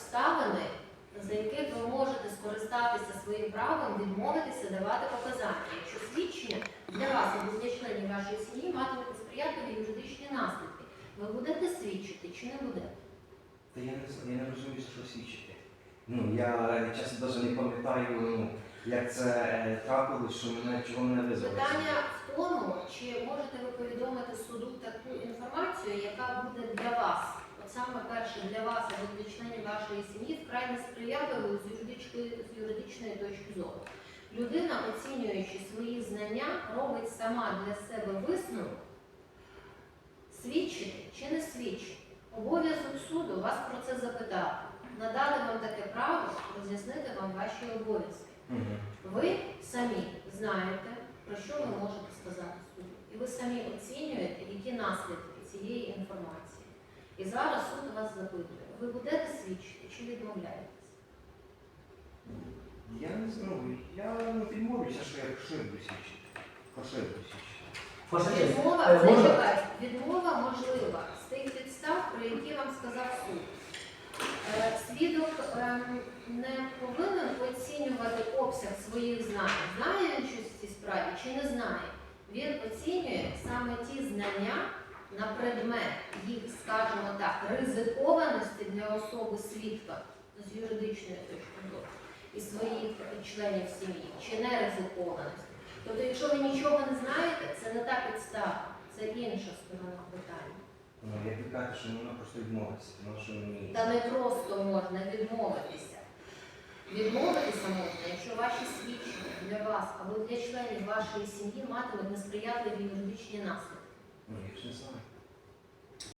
обставини, за яких ви можете скористатися своїм правом відмовитися давати показання. Якщо свідчення для вас або для членів вашої сім'ї матиме сприятливі юридичні наслідки, ви будете свідчити чи не будете? Та я не, я не розумію, що свідчити. Ну, я чесно навіть не пам'ятаю, ну, як це е, трапилось, що мене чого мене визвали. Питання в тому, чи можете ви повідомити суду таку інформацію, яка буде для вас, саме перше для вас або для членів вашої сім'ї, вкрай несприятливою з юридичної, з юридичної точки зору. Людина, оцінюючи свої знання, робить сама для себе висновок, свідчити чи не свідчити. Обов'язок суду вас про це запитати, надати вам таке право, роз'яснити вам ваші обов'язки. Ви самі знаєте, про що ви можете сказати суду. І ви самі оцінюєте, інформації. І зараз суд вас запитує, ви будете свідчити чи відмовляєтесь? Я не знаю, я не відмовлюся, що я що я буду свідчити. Про що я буду свідчити? Відмова, е, можна? зачекайте, відмова можлива з тих підстав, про які вам сказав суд. Е, Свідок ем, не повинен оцінювати обсяг своїх знань. Знає він щось в цій справі чи не знає. Він оцінює саме ті знання на предмет їх, скажімо так, ризикованості для особи свідка з юридичної точки зору і своїх членів сім'ї, чи не ризикованості. Тобто, якщо ви нічого не знаєте, це не та підстава, це інша сторона питання. Ну, як ви кажете, що можна просто відмовитися, тому що мені. Та не просто можна відмовитися. Відмовитися можна, якщо ваші свідчення для вас або для членів вашої сім'ї матимуть несприятливі юридичні наслідки. Ну, я ж не знаю.